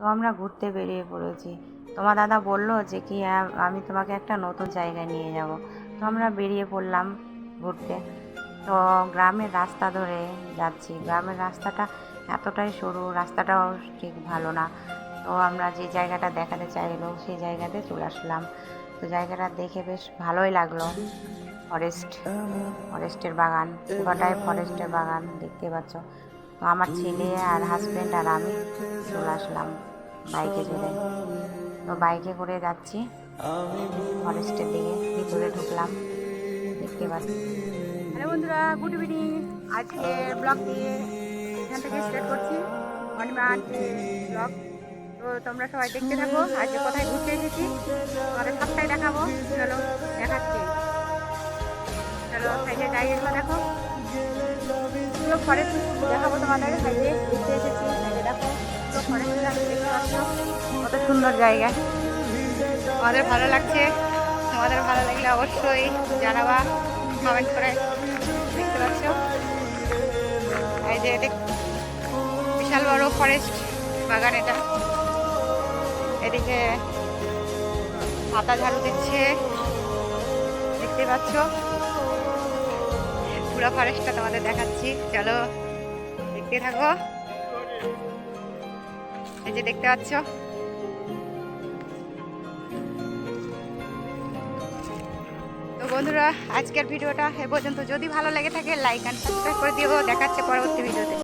তো আমরা ঘুরতে বেরিয়ে পড়েছি। তোমার দাদা বলল যে কি হ্যাঁ, আমি তোমাকে একটা নতুন জায়গায় নিয়ে যাব। তো আমরা বেরিয়ে পড়লাম ঘুরতে। তো গ্রামের রাস্তা ধরে যাচ্ছি। গ্রামের রাস্তাটা এতটাই সরু রাস্তাটাও ঠিক ভালো না। তো আমরা যে জায়গাটা দেখাতে চাইলো সেই জায়গাতে চলে আসলাম। তো জায়গাটা দেখে বেশ ভালোই লাগল। ফরেস্ট ফরেস্টের বাগান। পুরোটাই ফরেস্টের বাগান দেখতে পাচ্ছ। তো আমার ছেলে আর হাজব্যান্ড আর আমি চলে আসলাম বাইকে চড়ে তো বাইকে করে যাচ্ছি। ফরেস্টের দিকে, ভিতরে ঢুকলাম। দেখতে পাচ্ছি। হ্যালো বন্ধুরা গুড ইভিনিং আজকে ব্লগ দিয়ে এখান থেকে স্টার্ট করছি। অনিমা ব্লগ তো তোমরা সবাই দেখতে থাকো। আজকে কোথায় ঘুরতে এসেছি, তোমাদের সবটাই দেখাবো। চলো, দেখাচ্ছি। চলো, সাইডে জায়গাগুলো দেখো। পুরো ফরেস্ট দেখাবো তোমাদের কত সুন্দর জায়গা। আমাদের ভালো লাগছে? তোমাদের ভালো লাগলে অবশ্যই জানাবা কমেন্ট করে দেখতে পাচ্ছ। এই যে এটা বিশাল বড় ফরেস্ট বাগান এটা। এদিকে পাতা ঝাড়ু দিচ্ছে। দেখতে পাচ্ছ? পুরো ফরেস্টটা তোমাদের দেখাচ্ছি। চলো, দেখতে থাকো। এই যে দেখতে পাচ্ছ? তো বন্ধুরা, আজকের ভিডিওটা এ পর্যন্ত। যদি ভালো লেগে থাকে লাইক অ্যান্ড সাবস্ক্রাইব করে দিও। দেখাচ্ছে পরবর্তী ভিডিওতে।